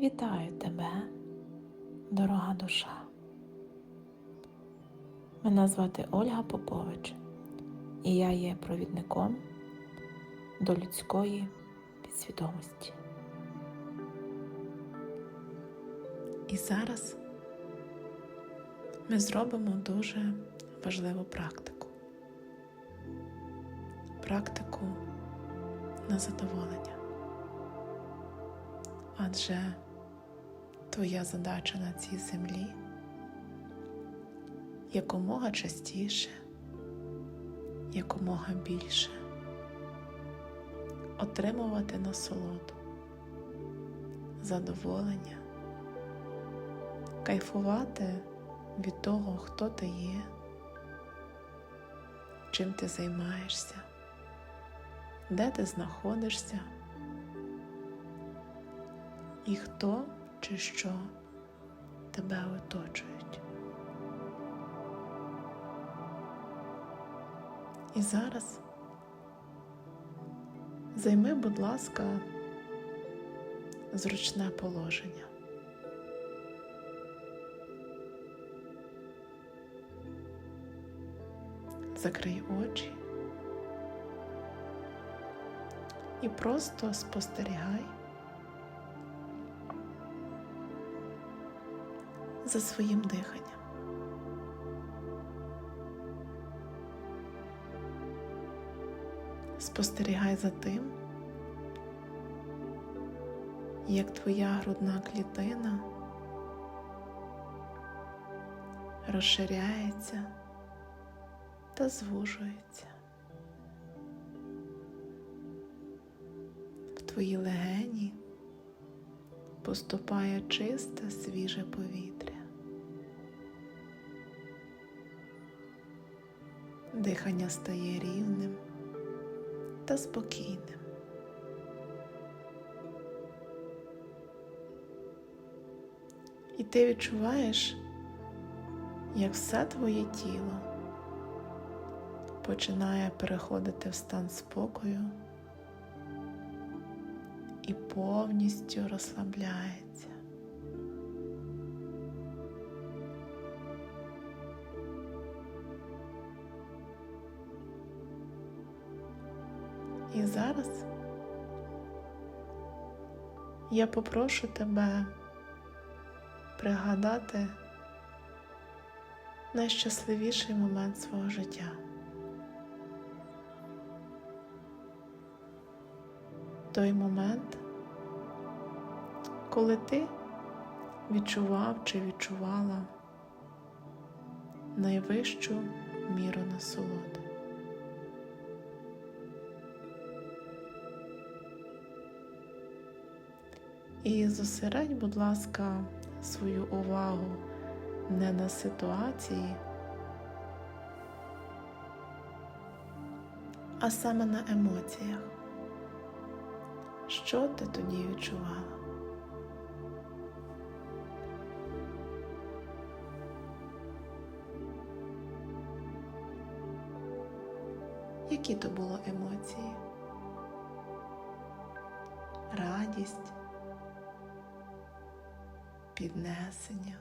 Вітаю тебе, дорога душа. Мене звати Ольга Попович, і я є провідником до людської підсвідомості. І зараз ми зробимо дуже важливу практику. Практику на задоволення. Адже твоя задача на цій землі? Якомога частіше, якомога більше. Отримувати насолоду, задоволення, кайфувати від того, хто ти є, чим ти займаєшся, де ти знаходишся і хто чи що тебе оточують. І зараз займи, будь ласка, зручне положення. Закрий очі і просто спостерігай за своїм диханням. Спостерігай за тим, як твоя грудна клітина розширяється та звужується. В твої легені поступає чисте свіже повітря. Дихання стає рівним та спокійним. І ти відчуваєш, як все твоє тіло починає переходити в стан спокою і повністю розслабляється. Зараз я попрошу тебе пригадати найщасливіший момент свого життя. Той момент, коли ти відчував чи відчувала найвищу міру насолоди. І зосередь, будь ласка, свою увагу не на ситуації, а саме на емоціях. Що ти тоді відчувала? Які то було емоції? Радість, піднесення,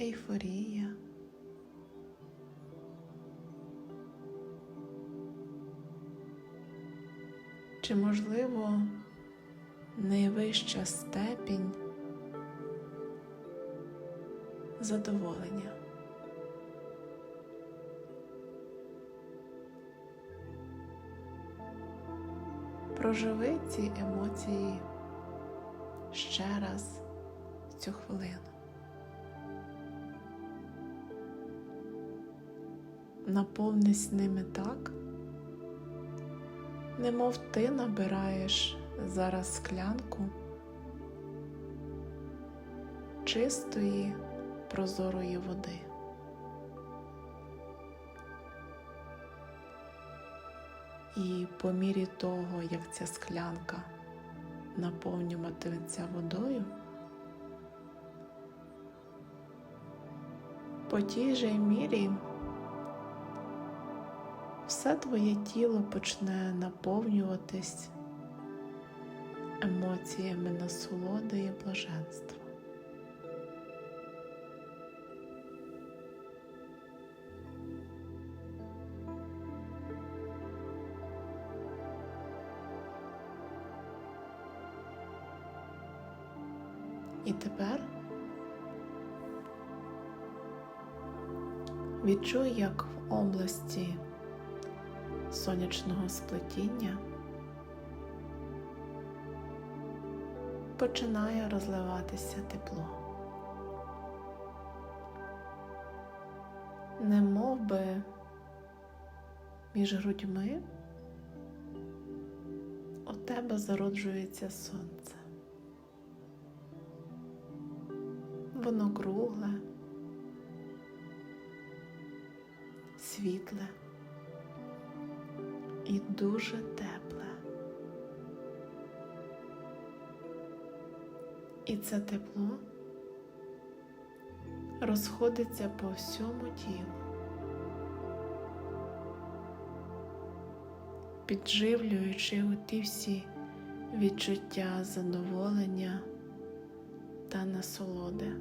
ейфорія. Чи можливо найвища степінь задоволення? Проживи ці емоції ще раз в цю хвилину. Наповнись ними так, немов ти набираєш зараз склянку чистої прозорої води. І по мірі того, як ця склянка наповнюватиметься водою, по тій же мірі все твоє тіло почне наповнюватись емоціями насолоди і блаженства. Відчуй, як в області сонячного сплетіння починає розливатися тепло. Не мов би між грудьми у тебе зароджується сонце. Воно кругле, світле і дуже тепле. І це тепло розходиться по всьому тілу, підживлюючи у ті всі відчуття задоволення та насолоди,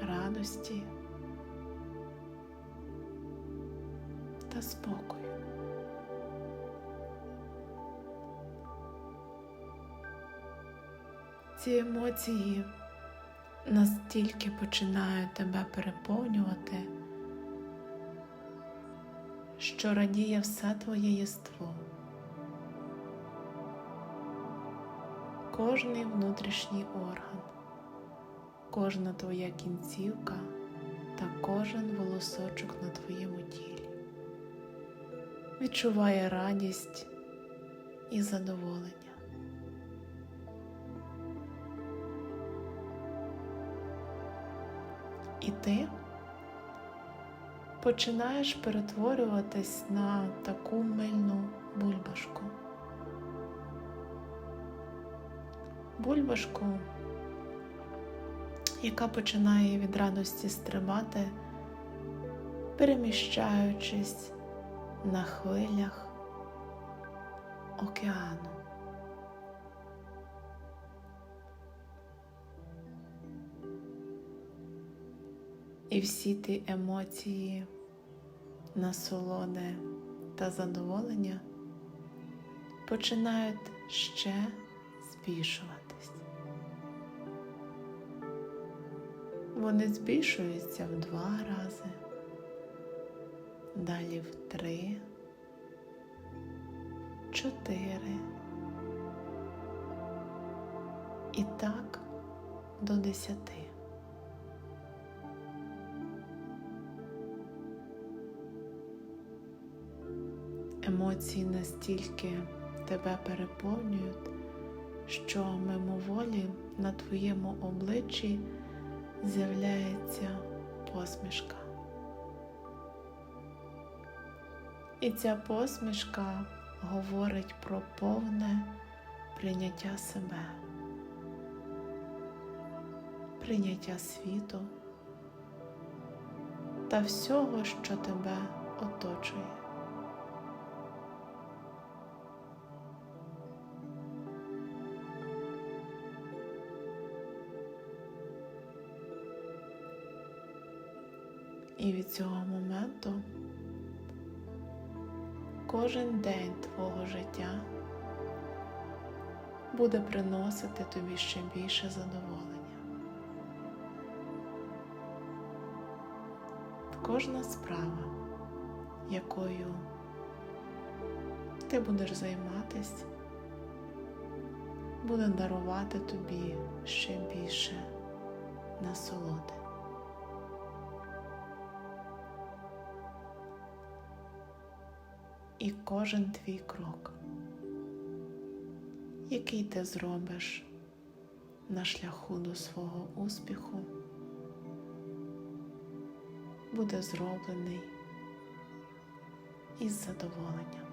радості та спокою. Ці емоції настільки починають тебе переповнювати, що радіє все твоє єство. Кожний внутрішній орган, кожна твоя кінцівка та кожен волосочок на твоєму тілі відчуває радість і задоволення. І ти починаєш перетворюватись на таку мильну бульбашку. Бульбашку, яка починає від радості стрибати, переміщаючись на хвилях океану. І всі ті емоції, насолоди та задоволення починають ще збільшуватись. Вони збільшуються в два рази, далі в три, чотири і так до десяти. Емоції настільки тебе переповнюють, що мимоволі на твоєму обличчі з'являється посмішка. І ця посмішка говорить про повне прийняття себе, прийняття світу та всього, що тебе оточує. І від цього моменту кожен день твого життя буде приносити тобі ще більше задоволення. Кожна справа, якою ти будеш займатись, буде дарувати тобі ще більше насолоди. І кожен твій крок, який ти зробиш на шляху до свого успіху, буде зроблений із задоволенням.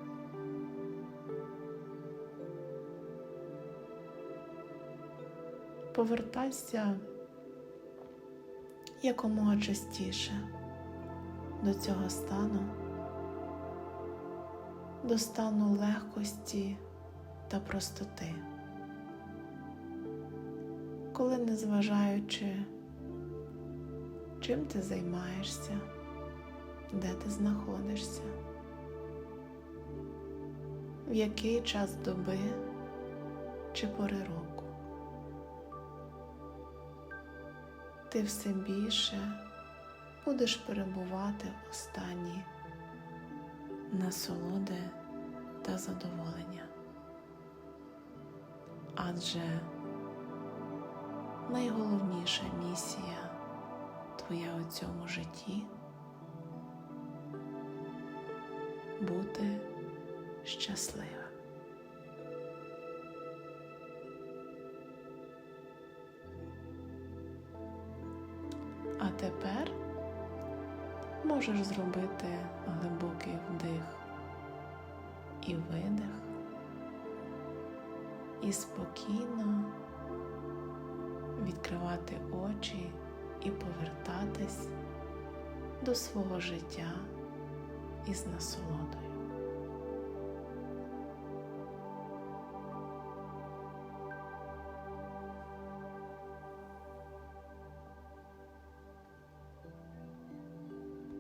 Повертайся якомога частіше до цього стану до стану легкості та простоти, коли незважаючи, чим ти займаєшся, де ти знаходишся, в який час доби чи пори року. Ти все більше будеш перебувати в стані насолоди та задоволення. Адже найголовніша місія твоя у цьому житті бути щаслива. Можеш зробити глибокий вдих і видих, і спокійно відкривати очі і повертатись до свого життя із насолодою.